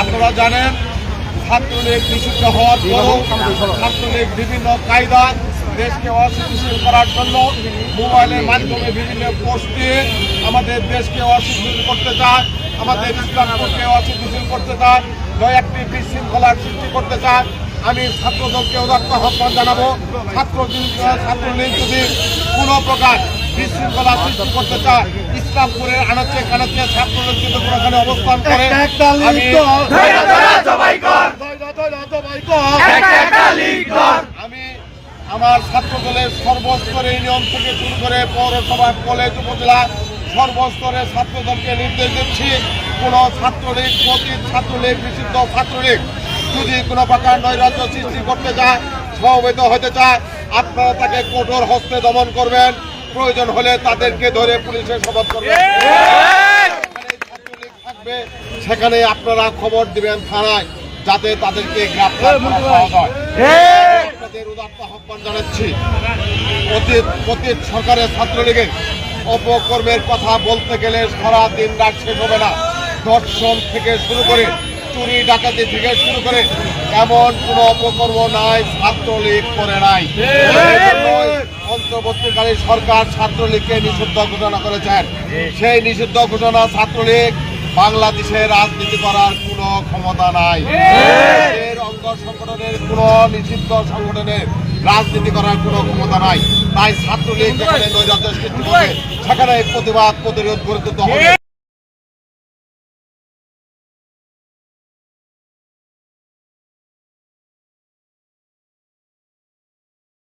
আপনারা জানেন, ছাত্রলীগ নিষিদ্ধ হওয়ার পরও ছাত্রলীগ বিভিন্ন কায়দা দেশকে অস্থিতিশীল করার জন্য মোবাইলের মাধ্যমে বিভিন্ন পোস্ট দিয়ে আমাদের দেশকে অস্থিতিশীল করতে চায়, আমাদের ইসলামকে অস্থিতিশীল করতে চায়, নয় একটি বিশৃঙ্খলার সৃষ্টি করতে চায়। আমি ছাত্রদলকে উদাত্ত আহ্বান জানাব। ছাত্র ছাত্রলীগ যদি কোনো প্রকার বিশৃঙ্খলা সৃষ্টি করতে চায় ইসলামপুরের আনাচে কানাচে ছাত্রলীগ যদি কোনোখানে অবস্থান করে। আমি আমি আমার ছাত্র দলের সর্বস্তরে ইউনিয়ন থেকে শুরু করে পৌরসভা কলেজ উপজেলা সর্বস্তরে ছাত্র দলকে নির্দেশ দিচ্ছি। কোন ছাত্রলীগ অতীত ছাত্রলীগ নিষিদ্ধ ছাত্রলীগ যদি কোনো প্রকার নৈরাজ্য সৃষ্টি করতে চায় সমবেত হতে চায় আপনারা তাকে কঠোর হস্তে দমন করবেন। প্রয়োজন হলে তাদেরকে ধরে পুলিশের শপথ করবেন। থাকবে সেখানে আপনারা খবর দিবেন থানায় যাতে তাদেরকে গ্রেপ্তার করা সহজ হয়। আপনাদের আহ্বান জানাচ্ছি অতীত অতীত সরকারের ছাত্রলীগের অপকর্মের কথা বলতে গেলে সারা দিন রাত শেষ হবে না। দর্শন থেকে শুরু করে চুরি ডাকাতি থেকে শুরু করে এমন কোনো অপকর্ম নাই ছাত্রলীগ করে নাই। এজন্যই অন্তর্বর্তীকালী সরকার ছাত্রলীগকে নিষিদ্ধ ঘোষণা করেছেন। সেই নিষিদ্ধ ঘোষণা ছাত্রলীগ বাংলাদেশে রাজনীতি করার কোনো ক্ষমতা নাই। এর অঙ্গ সংগঠনের কোনো নিষিদ্ধ সংগঠনের রাজনীতি করার কোনো ক্ষমতা নাই। তাই ছাত্রলীগ যেখানে নৈরাজ্য সৃষ্টি করবে সেখানে প্রতিবাদ প্রতিরোধ গড়ে তুলতে হবে।